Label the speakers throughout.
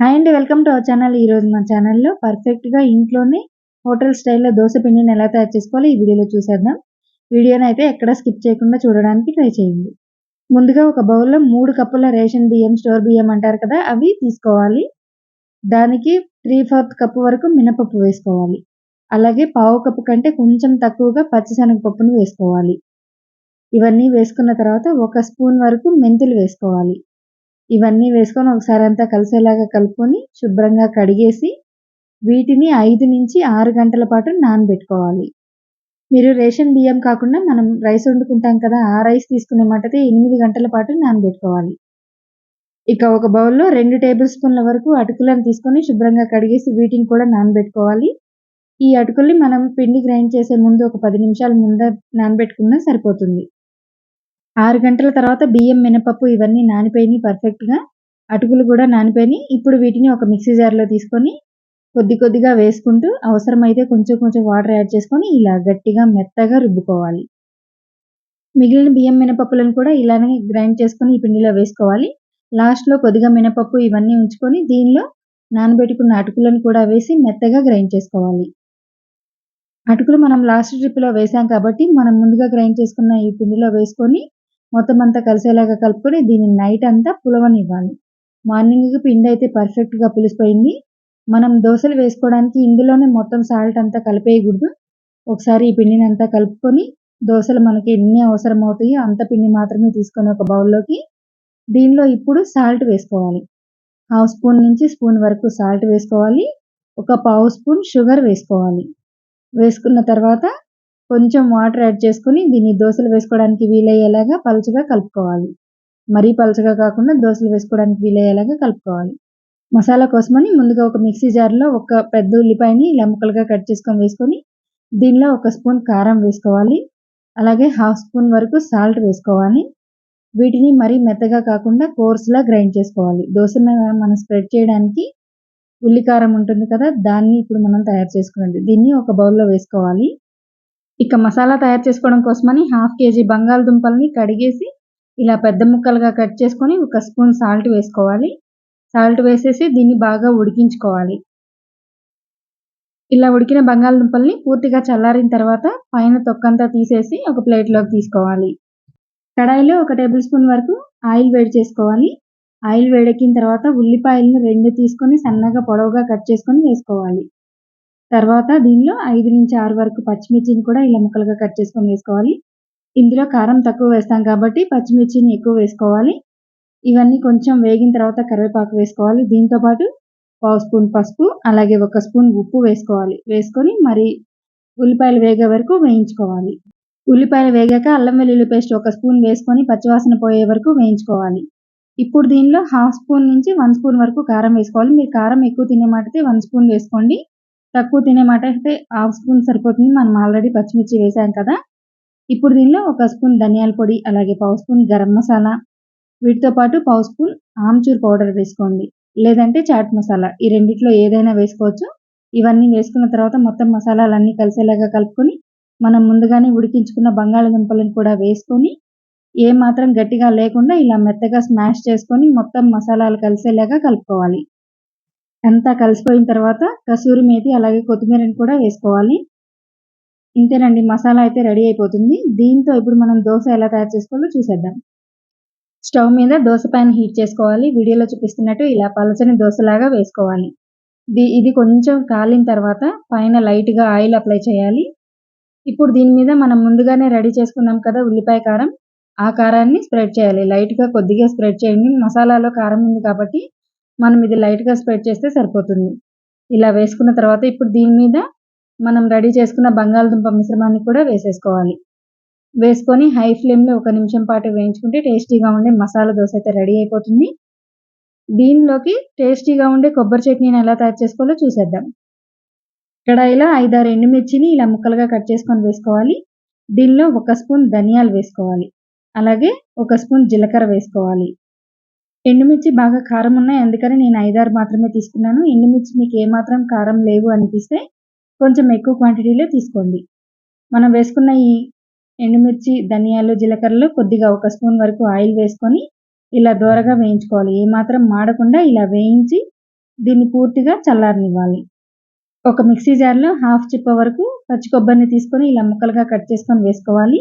Speaker 1: Hi అండి welcome to our channel ఈరోజు మన ఛానల్లో పర్ఫెక్ట్గా ఇంట్లోనే హోటల్ స్టైల్లో దోశ పిండిని ఎలా తయారు చేసుకోవాలో ఈ వీడియోలో చూసేద్దాం. వీడియోని అయితే ఎక్కడ స్కిప్ చేయకుండా చూడడానికి ట్రై చేయండి. ముందుగా ఒక బౌల్లో మూడు కప్పుల రేషన్ బియ్యం స్టోర్ బియ్యం అంటారు కదా అవి తీసుకోవాలి. దానికి త్రీ ఫోర్త్ కప్పు వరకు మినపప్పు వేసుకోవాలి. అలాగే పావు కప్పు కంటే కొంచెం తక్కువగా పచ్చిశనగపప్పును వేసుకోవాలి. ఇవన్నీ వేసుకున్న తర్వాత ఒక స్పూన్ వరకు మెంతులు వేసుకోవాలి. ఇవన్నీ వేసుకొని ఒకసారి అంతా కలిసేలాగా కలుపుకొని శుభ్రంగా కడిగేసి వీటిని ఐదు నుంచి ఆరు గంటల పాటు నానబెట్టుకోవాలి. మీరు రేషన్ బియ్యం కాకుండా మనం రైస్ వండుకుంటాం కదా ఆ రైస్ తీసుకునే మటైతే ఎనిమిది గంటల పాటు నానబెట్టుకోవాలి. ఇక ఒక బౌల్లో రెండు టేబుల్ స్పూన్ల వరకు అటుకులను తీసుకొని శుభ్రంగా కడిగేసి వీటిని కూడా నానబెట్టుకోవాలి. ఈ అటుకుల్ని మనం పిండి గ్రైండ్ చేసే ముందు ఒక పది నిమిషాల ముందే నానబెట్టుకున్నా సరిపోతుంది. ఆరు గంటల తర్వాత బియ్యం మినపప్పు ఇవన్నీ నానిపోయినాయి పర్ఫెక్ట్గా అటుకులు కూడా నానిపోయినాయి. ఇప్పుడు వీటిని ఒక మిక్సీ జార్లో తీసుకొని కొద్ది కొద్దిగా వేసుకుంటూ అవసరమైతే కొంచెం కొంచెం వాటర్ యాడ్ చేసుకొని ఇలా గట్టిగా మెత్తగా రుబ్బుకోవాలి. మిగిలిన బియ్యం మినపప్పులను కూడా ఇలానే గ్రైండ్ చేసుకొని ఈ పిండిలో వేసుకోవాలి. లాస్ట్లో కొద్దిగా మినపప్పు ఇవన్నీ ఉంచుకొని దీనిలో నానబెట్టుకున్న అటుకులను కూడా వేసి మెత్తగా గ్రైండ్ చేసుకోవాలి. అటుకులు మనం లాస్ట్ ట్రిప్లో వేసాం కాబట్టి మనం ముందుగా గ్రైండ్ చేసుకున్న ఈ పిండిలో వేసుకొని మొత్తం అంతా కలిసేలాగా కలుపుకొని దీన్ని నైట్ అంతా పులవనివ్వాలి. మార్నింగ్కి పిండి అయితే పర్ఫెక్ట్గా పులిసిపోయింది. మనం దోశలు వేసుకోవడానికి ఇందులోనే మొత్తం సాల్ట్ అంతా కలిపేయకూడదు. ఒకసారి ఈ పిండిని అంతా కలుపుకొని దోశలు మనకి ఎన్ని అవసరం అవుతాయో అంత పిండి మాత్రమే తీసుకొని ఒక బౌల్లోకి దీనిలో ఇప్పుడు సాల్ట్ వేసుకోవాలి. హాఫ్ స్పూన్ నుంచి స్పూన్ వరకు సాల్ట్ వేసుకోవాలి. ఒక పావు స్పూన్ షుగర్ వేసుకోవాలి. వేసుకున్న తర్వాత కొంచెం వాటర్ యాడ్ చేసుకొని దీన్ని దోశలు వేసుకోవడానికి వీలయ్యేలాగా పలుచగా కలుపుకోవాలి. మరీ పలుచగా కాకుండా దోశలు వేసుకోవడానికి వీలయ్యేలాగా కలుపుకోవాలి. మసాలా కోసమని ముందుగా ఒక మిక్సీ జార్లో ఒక పెద్ద ఉల్లిపాయని ఇలా ముక్కలుగా కట్ చేసుకొని వేసుకొని దీనిలో ఒక స్పూన్ కారం వేసుకోవాలి. అలాగే హాఫ్ స్పూన్ వరకు సాల్ట్ వేసుకోవాలి. వీటిని మరీ మెత్తగా కాకుండా కోర్స్లా గ్రైండ్ చేసుకోవాలి. దోశ మీద మనం స్ప్రెడ్ చేయడానికి ఉల్లికారం ఉంటుంది కదా దాన్ని ఇప్పుడు మనం తయారు చేసుకున్నది దీన్ని ఒక బౌల్లో వేసుకోవాలి. ఇక మసాలా తయారు చేసుకోవడం కోసమని హాఫ్ కేజీ బంగాళదుంపల్ని కడిగేసి ఇలా పెద్ద ముక్కలుగా కట్ చేసుకొని ఒక స్పూన్ సాల్ట్ వేసుకోవాలి. సాల్ట్ వేసేసి దీన్ని బాగా ఉడికించుకోవాలి. ఇలా ఉడికిన బంగాళదుంపల్ని పూర్తిగా చల్లారిన తర్వాత పైన తొక్కంతా తీసేసి ఒక ప్లేట్లోకి తీసుకోవాలి. కడాయిలో ఒక టేబుల్ స్పూన్ వరకు ఆయిల్ వేడి చేసుకోవాలి. ఆయిల్ వేడెక్కిన తర్వాత ఉల్లిపాయలను రెండు తీసుకొని సన్నగా పొడవుగా కట్ చేసుకొని వేసుకోవాలి. తర్వాత దీనిలో ఐదు నుంచి ఆరు వరకు పచ్చిమిర్చిని కూడా ఇలా ముక్కలుగా కట్ చేసుకొని వేసుకోవాలి. ఇందులో కారం తక్కువ వేస్తాం కాబట్టి పచ్చిమిర్చిని ఎక్కువ వేసుకోవాలి. ఇవన్నీ కొంచెం వేగిన తర్వాత కరివేపాకు వేసుకోవాలి. దీంతో పాటు పావు స్పూన్ పసుపు అలాగే ఒక స్పూన్ ఉప్పు వేసుకోవాలి. వేసుకొని మరి ఉల్లిపాయలు వేగే వరకు వేయించుకోవాలి. ఉల్లిపాయలు వేగాక అల్లం వెల్లుల్లి పేస్ట్ ఒక స్పూన్ వేసుకొని పచ్చివాసన పోయే వరకు వేయించుకోవాలి. ఇప్పుడు దీనిలో హాఫ్ స్పూన్ నుంచి వన్ స్పూన్ వరకు కారం వేసుకోవాలి. మీరు కారం ఎక్కువ తినే మాటైతే వన్ స్పూన్ వేసుకోండి. తక్కువ తినే మాట అయితే హాఫ్ స్పూన్ సరిపోతుంది. మనం ఆల్రెడీ పచ్చిమిర్చి వేసాం కదా. ఇప్పుడు దీనిలో ఒక స్పూన్ ధనియాల పొడి అలాగే పావు స్పూన్ గరం మసాలా వీటితో పాటు పావు స్పూన్ ఆమ్చూర్ పౌడర్ వేసుకోండి. లేదంటే చాట్ మసాలా ఈ రెండిట్లో ఏదైనా వేసుకోవచ్చు. ఇవన్నీ వేసుకున్న తర్వాత మొత్తం మసాలాలన్నీ కలిసేలాగా కలుపుకొని మనం ముందుగానే ఉడికించుకున్న బంగాళదుంపలను కూడా వేసుకొని ఏ మాత్రం గట్టిగా లేకుండా ఇలా మెత్తగా స్మాష్ చేసుకొని మొత్తం మసాలాలు కలిసేలాగా కలుపుకోవాలి. అంతా కలిసిపోయిన తర్వాత కసూరి మేతి అలాగే కొత్తిమీరని కూడా వేసుకోవాలి. ఇంతేనండి మసాలా అయితే రెడీ అయిపోతుంది. దీంతో ఇప్పుడు మనం దోశ ఎలా తయారు చేసుకోవాలో చూసేద్దాం. స్టవ్ మీద దోశ పైన హీట్ చేసుకోవాలి. వీడియోలో చూపిస్తున్నట్టు ఇలా పలచని దోశలాగా వేసుకోవాలి. ఇది కొంచెం కాలిన తర్వాత పైన లైట్గా ఆయిల్ అప్లై చేయాలి. ఇప్పుడు దీని మీద మనం ముందుగానే రెడీ చేసుకున్నాం కదా ఉల్లిపాయ కారం. ఆ కారాన్ని స్ప్రెడ్ చేయాలి. లైట్గా కొద్దిగా స్ప్రెడ్ చేయండి. మసాలాలో కారం ఉంది కాబట్టి మనం ఇది లైట్గా స్ప్రెడ్ చేస్తే సరిపోతుంది. ఇలా వేసుకున్న తర్వాత ఇప్పుడు దీని మీద మనం రెడీ చేసుకున్న బంగాళదుంప మిశ్రమాన్ని కూడా వేసేసుకోవాలి. వేసుకొని హై ఫ్లేమ్లో ఒక నిమిషం పాటు వేయించుకుంటే టేస్టీగా ఉండే మసాలా దోశ అయితే రెడీ అయిపోతుంది. దీనిలోకి టేస్టీగా ఉండే కొబ్బరి చట్నీని ఎలా తయారు చేసుకోవాలో చూసేద్దాం. కడాయిలో ఐదారు ఎండుమిర్చిని ఇలా ముక్కలుగా కట్ చేసుకొని వేసుకోవాలి. దీనిలో ఒక స్పూన్ ధనియాలు వేసుకోవాలి. అలాగే ఒక స్పూన్ జీలకర్ర వేసుకోవాలి. ఎండుమిర్చి బాగా కారం ఉన్నాయి. అందుకని నేను ఐదారు మాత్రమే తీసుకున్నాను. ఎండుమిర్చి మీకు ఏమాత్రం కారం లేవు అనిపిస్తే కొంచెం ఎక్కువ క్వాంటిటీలో తీసుకోండి. మనం వేసుకున్న ఈ ఎండుమిర్చి ధనియాలు జీలకర్రలో కొద్దిగా ఒక స్పూన్ వరకు ఆయిల్ వేసుకొని ఇలా దూరగా వేయించుకోవాలి. ఏమాత్రం మాడకుండా ఇలా వేయించి దీన్ని పూర్తిగా చల్లారనివ్వాలి. ఒక మిక్సీ జార్లో హాఫ్ చిప్ప వరకు పచ్చి కొబ్బరిని తీసుకొని ఇలా ముక్కలుగా కట్ చేసుకొని వేసుకోవాలి.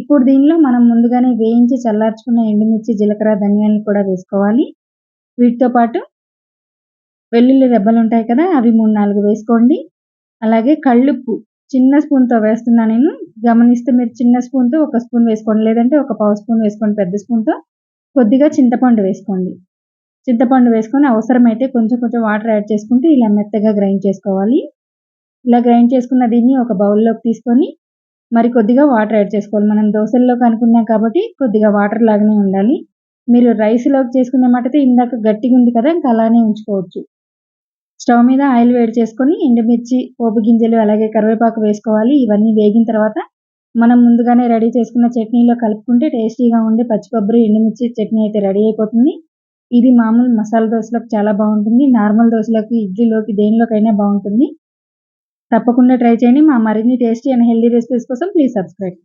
Speaker 1: ఇప్పుడు దీనిలో మనం ముందుగానే వేయించి చల్లార్చుకున్న ఎండుమిర్చి జీలకర్ర ధనియాలను కూడా వేసుకోవాలి. వీటితో పాటు వెల్లుల్లి రెబ్బలు ఉంటాయి కదా అవి మూడు నాలుగు వేసుకోండి. అలాగే కళ్ళుప్పు చిన్న స్పూన్తో వేస్తున్నా నేను. గమనిస్తే మీరు చిన్న స్పూన్తో ఒక స్పూన్ వేసుకోండి. లేదంటే ఒక పావు స్పూన్ వేసుకోండి పెద్ద స్పూన్తో. కొద్దిగా చింతపండు వేసుకోండి. చింతపండు వేసుకొని అవసరమైతే కొంచెం కొంచెం వాటర్ యాడ్ చేసుకుంటూ ఇలా మెత్తగా గ్రైండ్ చేసుకోవాలి. ఇలా గ్రైండ్ చేసుకున్న దీన్ని ఒక బౌల్లోకి తీసుకొని మరి కొద్దిగా వాటర్ యాడ్ చేసుకోవాలి. మనం దోశల్లోకి అనుకున్నాం కాబట్టి కొద్దిగా వాటర్ లాగానే ఉండాలి. మీరు రైస్లోకి చేసుకునే మాటైతే ఇందాక గట్టిగా ఉంది కదా ఇంకా అలానే ఉంచుకోవచ్చు. స్టవ్ మీద ఆయిల్ వేడి చేసుకొని ఎండుమిర్చి పోపు గింజలు అలాగే కరివేపాకు వేసుకోవాలి. ఇవన్నీ వేగిన తర్వాత మనం ముందుగానే రెడీ చేసుకున్న చట్నీలో కలుపుకుంటే టేస్టీగా ఉండే పచ్చి కొబ్బరి ఎండుమిర్చి చట్నీ అయితే రెడీ అయిపోతుంది. ఇది మామూలు మసాలా దోశలోకి చాలా బాగుంటుంది. నార్మల్ దోశలోకి ఇడ్లీలోకి దేనిలోకైనా బాగుంటుంది. తప్పకుండా ట్రై చేయండి. మా మరిన్ని టేస్టీ అండ్ హెల్దీ రెసిపీస్ కోసం ప్లీజ్ సబ్స్క్రైబ్.